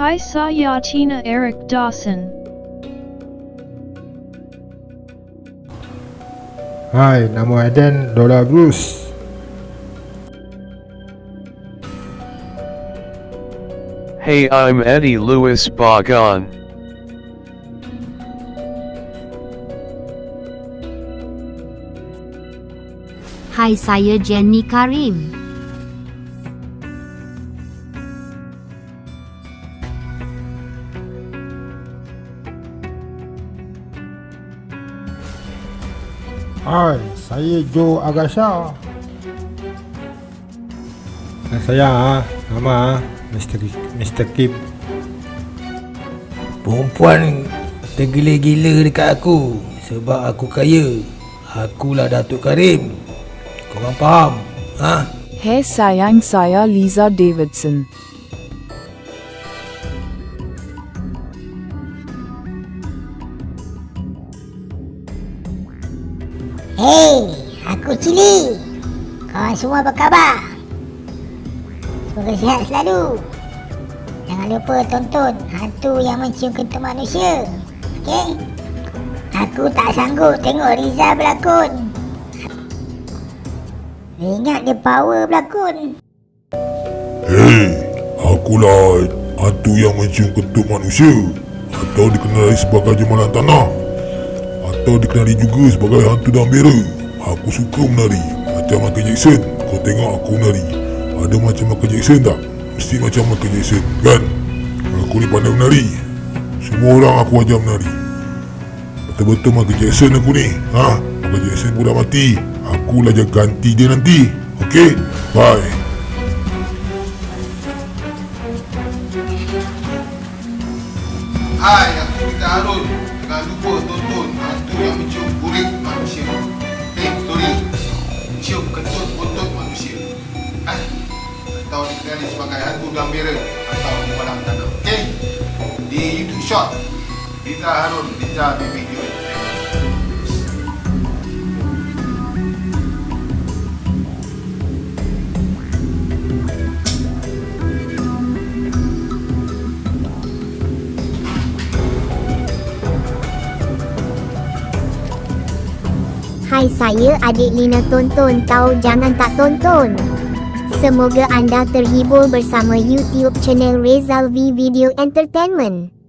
Hi Sayatina Eric Dawson. Hai, nama Aden Dola Bruce. Hey, I'm Eddie Lewis Bagan. Hai saya Jenny Karim. Hai, saya Joe Agasha. Dan saya ah, nama ah, Mr. Mr. Kip. Perempuan tergila-gila dekat aku sebab aku kaya. Akulah Datuk Karim. Korang faham? Ha? Hey sayang saya Lisa Davidson. Hei, aku Cili. Kawan semua apa khabar? Semoga sihat selalu. Jangan lupa tonton hantu yang mencium kentut manusia. Okey? Aku tak sanggup tengok Riza berlakon. Dia ingat dia power berlakon. Hei, akulah hantu yang mencium kentut manusia atau dikenali sebagai jemalan tanah atau dikenali juga sebagai hantu dambera. Aku suka menari macam Michael Jackson. Kau tengok aku menari. Ada macam Michael Jackson tak? Mesti macam Michael Jackson, kan? Aku ni pandai menari. Semua orang aku ajar menari. Betul-betul Michael Jackson aku ni. Ha? Michael Jackson pun dah mati. Akulah je ganti dia nanti. Okey? Bye. Hai, aku Peter Harun. Jangan lupa tonton hantu yang mencium kulit manusia. Eh, sorry. Mencium kentut otot manusia. Ah, atau dikenali sebagai hantu gambira atau di padang tanah. Okey? Di YouTube Short. Peter Harun, Peter Video. Hai saya adik Lina tonton tahu jangan tak tonton. Semoga anda terhibur bersama YouTube channel Rezal V Video Entertainment.